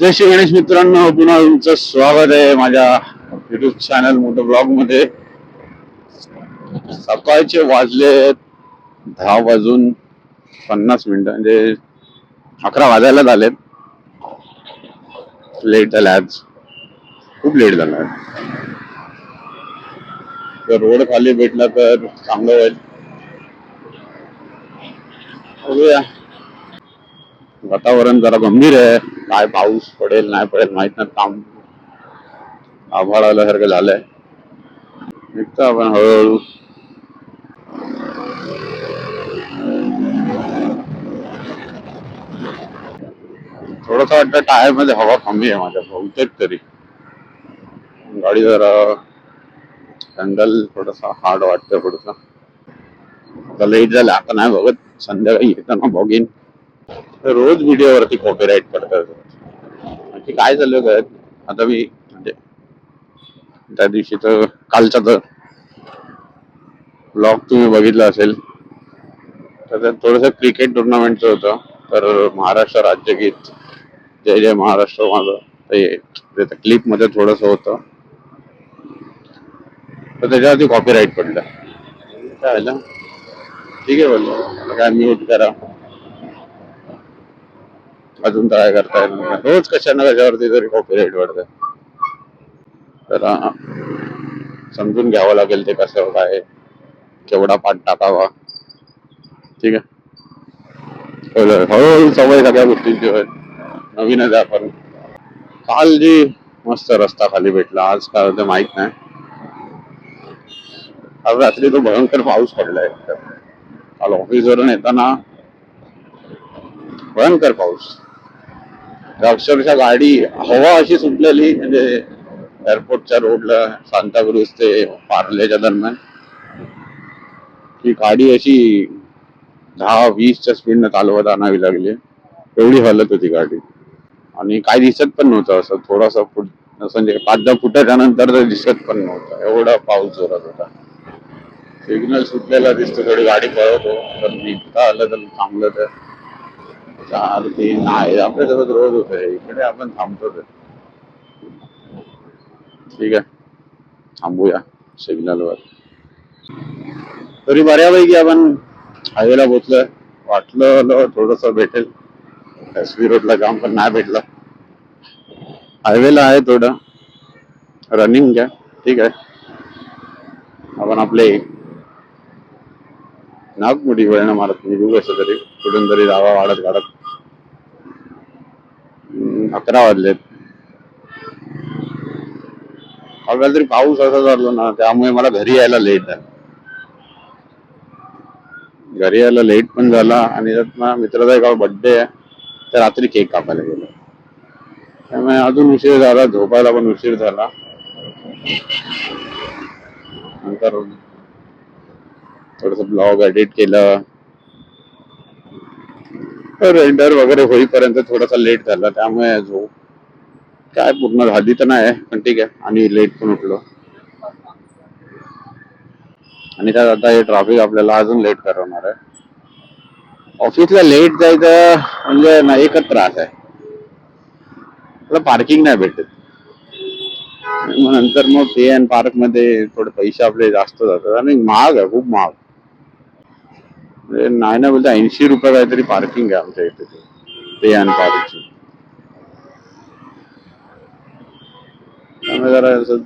जय श्री गणेश मित्रांनो पुन्हा तुमचं स्वागत आहे माझ्या युट्यूब चॅनल मोठं ब्लॉगमध्ये. सकाळचे वाजले दहा वाजून पन्नास मिनिटं म्हणजे अकरा वाजायला झालेत. लेट झालं आज. खूप लेट झाला तर रोड खाली भेटला तर चांगलं होईल. बघूया. वातावरण जरा गंभीर आहे. काय पाऊस पडेल नाही पडेल माहीत नाही काम आभाळ आल्यासारखं झालंय. निघतो आपण हळूहळू. थोडस वाटतं टायरमध्ये हवा कमी आहे माझ्या बहुतेक तरी. गाडी जरा हँडल थोडासा हार्ड वाटतं थोडस आता लेट झालं आता नाही बघत. संध्याकाळी येताना बघीन रोज व्हिडिओवरती कॉपीराईट करतात. आणखी काय झालं काय आता मी म्हणजे त्या दिवशी तर कालचा तर ब्लॉग तुम्ही बघितला असेल. तर त्यात थोडस क्रिकेट टुर्नामेंटचं होतं. तर महाराष्ट्र राज्यगीत जय जय महाराष्ट्र माझं ते क्लिपमध्ये थोडस होतं. तर त्याच्यावरती कॉपीराईट पडलं. काय झालं? ठीक आहे बोललो. काय म्यूट करा. अजून काय करता येणार रोज कशा ना कशावरती तरी कॉपीराईट पडतं तर अं, समजून घ्यावं लागेल ते कसं काय केवढा पाठ टाकावा. ठीक आहे. हळूहळू सवय सगळ्या गोष्टींची काल जी मस्त रस्ता खाली भेटला आज काय होतं माहित नाही. काल रात्री तो भयंकर पाऊस पडलाय काल ऑफ़िस वरून येताना भयंकर पाऊस. अक्षरशः गाडी हवा अशी सुटलेली म्हणजे एअरपोर्टच्या रोडला सांताक्रुज ते पार्लेच्या दरम्यान. की गाडी अशी दहा वीसच्या स्पीडनं चालवत आणावी लागली. एवढी हलत होती गाडी. आणि काय दिसत पण नव्हतं असं. थोडासा फुट म्हणजे पाच दहा फुटाच्या नंतर तर दिसत पण नव्हतं. एवढा पाऊस जोरात होता. सिग्नल सुटलेला दिसतो थोडी गाडी पळवतो. तर निघता आलं तर चांगलं तर. चार तीन आहे आपल्यासोबत रोज होत. इकडे आपण थांबतो ठीक आहे. थांबूया सिग्नलवर तरी बऱ्यापैकी आपण हायवेला पोचलोय वाटलं थोडस भेटेल. एस बी रोडला काम पण नाही भेटलं. हायवेला आहे थोडं. रनिंग घ्या. ठीक आहे. आपण आपले नागमुडी वळणं मारत निघू कसं तरी. कुठून तरी जावा वाढत काढत अकरा वाजलेत. काल तरी पाऊस असा झालो ना त्यामुळे मला घरी यायला लेट झालं. घरी यायला लेट पण झाला आणि त्यात ना मित्राचा एका बर्थडे आहे तर रात्री केक कापायला गेलो. त्यामुळे अजून उशीर झाला झोपायला पण उशीर झाला. नंतर थोडस ब्लॉग एडिट केलं. रेंडर वगैरे होईपर्यंत थोडासा लेट झाला त्यामुळे झोप काय पूर्ण झाली तर नाही पण ठीक आहे. आणि लेट पण उठलो. आणि त्यात आता हे ट्रॅफिक आपल्याला अजून लेट करवणार आहे. ऑफिसला लेट जायचं म्हणजे ना एकच त्रास आहे. आपलं पार्किंग नाही भेटत. मग नंतर मग पे अँड पार्कमध्ये थोडे पैसे आपले जास्त जातात. आणि महाग आहे खूप महाग. म्हणजे नाही ना बोलता ऐंशी रुपये काहीतरी पार्किंग आहे आमच्या इथे ते. आणि पार्कची त्यामुळे जरा असं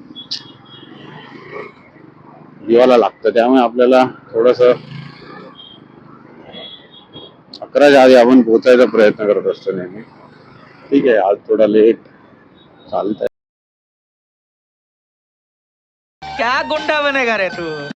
जीवाला लागतं. त्यामुळे आपल्याला थोडस अकराच्या आधी आपण पोहोचायचा प्रयत्न करत असतो नेहमी. ठीक आहे आज थोडा लेट चालतंय. क्या गुंडा बनेगा रे तू?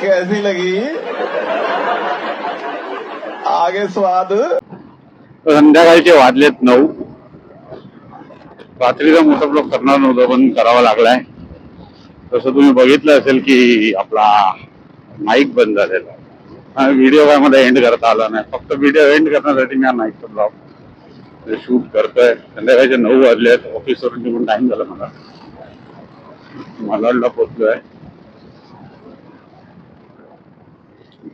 कैसी लगी? आगे स्वाद। संध्याकाळचे वाजलेत नऊ. रात्रीचा मोठा ब्लॉक करणार नव्हतं पण करावा लागलाय. तसं तुम्ही बघितलं असेल की आपला माईक बंद झालेला व्हिडिओ काय मला एंड करता आला नाही. फक्त व्हिडिओ एंड करण्यासाठी मी हा नाईकचा ब्लॉग शूट करतोय. संध्याकाळचे नऊ वाजले आहेत ऑफिसवरून निघून टाइम झाला मला. मलाडला पोचलोय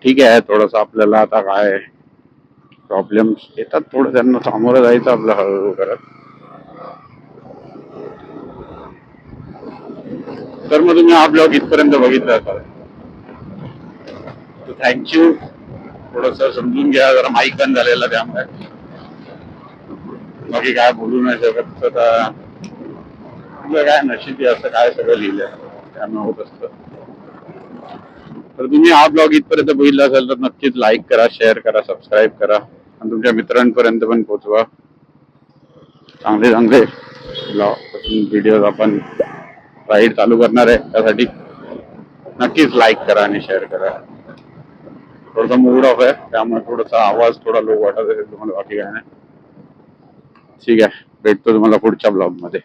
ठीक आहे थोडस आपल्याला आता काय प्रॉब्लेम येतात थोडं त्यांना सामोरं जायचं आपलं हळूहळू करत. तर मग तुम्ही हा ब्लॉग इथपर्यंत बघितला असाल थँक्यू थोडस समजून घ्या जरा माईक बंद झालेला त्यामुळे. बाकी काय बोलू नाही शकत तर काय नशिबी असं काय सगळं लिहिलंय. त्यामुळे होत असतं. तर तुम्ही हा ब्लॉग इथपर्यंत बघितला असेल तर नक्कीच लाईक करा शेअर करा सबस्क्राईब करा. आणि तुमच्या मित्रांपर्यंत पण पोहोचवा. चांगले चांगले ब्लॉग व्हिडिओ आपण राईड चालू करणार आहे. त्यासाठी नक्कीच लाईक करा आणि शेअर करा. थोडासा मूड ऑफ आहे. त्यामुळे थोडासा आवाज थोडा लो वाटत असेल तुम्हाला बाकी काय नाही. ठीक आहे. भेटतो तुम्हाला पुढच्या ब्लॉगमध्ये